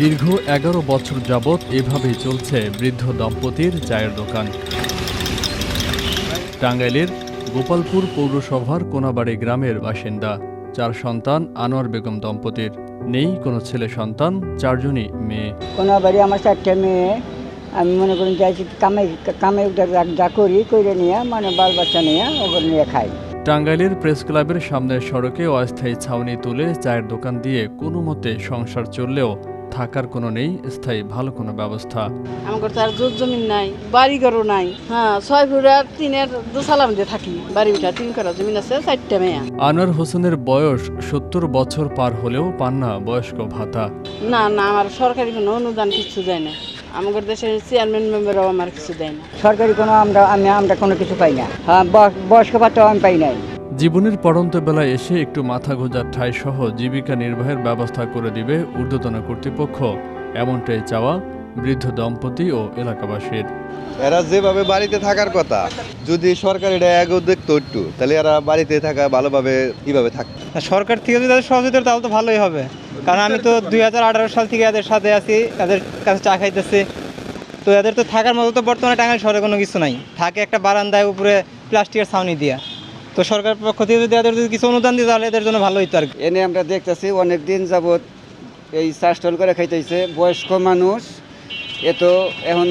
দীর্ঘ এগারো বছর যাবৎ এভাবেই চলছে বৃদ্ধ দম্পতির চায়ের দোকান। টাঙ্গাইলের গোপালপুর পৌরসভার কোনাবাড়ি গ্রামের বাসিন্দা, চার সন্তান আনোয়ার বেগম দম্পতির। নেই কোনো ছেলে সন্তান, চারজনই মেয়ে। কোনাবাড়ি আমার চারটে মেয়ে। আমি মনে করি যাইছি কামে কামে যা করি করে নিয়ে মানে বাল বাচ্চা নিয়ে ওগুলো নিয়ে খাই। টাঙ্গাইলের প্রেস ক্লাবের সামনের সড়কে অস্থায়ী ছাউনি তুলে চায়ের দোকান দিয়ে কোনো মতে সংসার চললেও থাকার কোনো নেই স্থায়ী ভালো কোনো ব্যবস্থা। আমার তো আর জোর জমিন নাই বাড়ি ঘরও নাই। হ্যাঁ ছয় ফুটা তিনের দোসালাম দিয়ে থাকি বাড়ি উঠা তিন করা জমিন আছে চারটা মেয়া। আনোয়ার হোসেনের বয়স সত্তর বছর পার হলেও পান না বয়স্ক ভাতা। না না আমার সরকারি কোনো অনুদান কিছু দেয় না। আমাদের দেশের চেয়ারম্যান মেম্বারও আমার কিছু দেয় না। সরকারি কোনো আমরা আমি আমরা কোনো কিছু পাই না। হ্যাঁ বয়স- বয়স্ক ভাতাও আমি পাই নাই। জীবনের পড়ন্ত বেলায় এসে একটু মাথা গোজার ঠাই সহ জীবিকা নির্বাহের ব্যবস্থা করে দিবে ঊর্ধ্বতন কর্তৃপক্ষ। এমনটাই চাওয়া বৃদ্ধ দম্পতি ও এলাকাবাসীর। এরা যেভাবে বাড়িতে থাকার কথা যদি সরকার এটা এক দেখতো একটু তাহলে এরা বাড়িতে থাকা ভালোভাবে কীভাবে থাকতো সরকার থেকে যদি তাদের সহযোগিতা তাহলে তো ভালোই হবে। কারণ আমি তো দুই হাজার আঠারো সাল থেকে এদের সাথে আছি এদের কাছে চা খাইতেছি। তো এদের তো থাকার মতো তো বর্তমানে টাঙ্গাইল শহরে কোনো কিছু নাই। থাকে একটা বারান্দায় উপরে প্লাস্টিকের ছাউনি দিয়া। তো সরকার পক্ষ থেকে যদি এদের যদি কিছু অনুদান দিতে তাহলে এদের জন্য ভালো হইতো আর এনে আমরা দেখতেছি অনেক দিন যাবৎ এই চাষটল করে খাইতেছে। বয়স্ক মানুষ এ তো এখন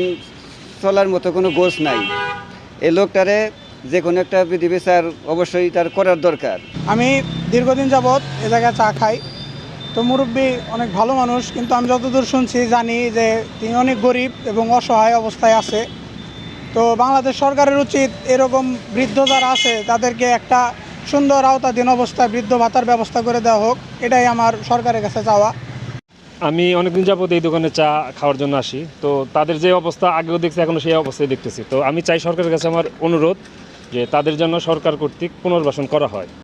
চলার মতো কোনো গোছ নাই। এই লোকটারে যে কোনো একটা বিধি বিচার অবশ্যই তার করার দরকার। আমি দীর্ঘদিন যাবৎ এ জায়গায় চা খাই। তো মুরব্বী অনেক ভালো মানুষ, কিন্তু আমি যতদূর শুনছি, জানি যে তিনি অনেক গরিব এবং অসহায় অবস্থায় আছে। তো বাংলাদেশ সরকারের উচিত এরকম বৃদ্ধ যারা আছে, তাদেরকে একটা সুন্দর আওতাধীন অবস্থায় বৃদ্ধ ভাতার ব্যবস্থা করে দেওয়া হোক, এটাই আমার সরকারের কাছে চাওয়া। আমি অনেকদিন যাবত এই দোকানে চা খাওয়ার জন্য আসি, তো তাদের যে অবস্থা, আগেও দেখছি এখনও সেই অবস্থায় দেখতেছি। তো আমি চাই সরকারের কাছে আমার অনুরোধ যে তাদের জন্য সরকার কর্তৃক পুনর্বাসন করা হয়।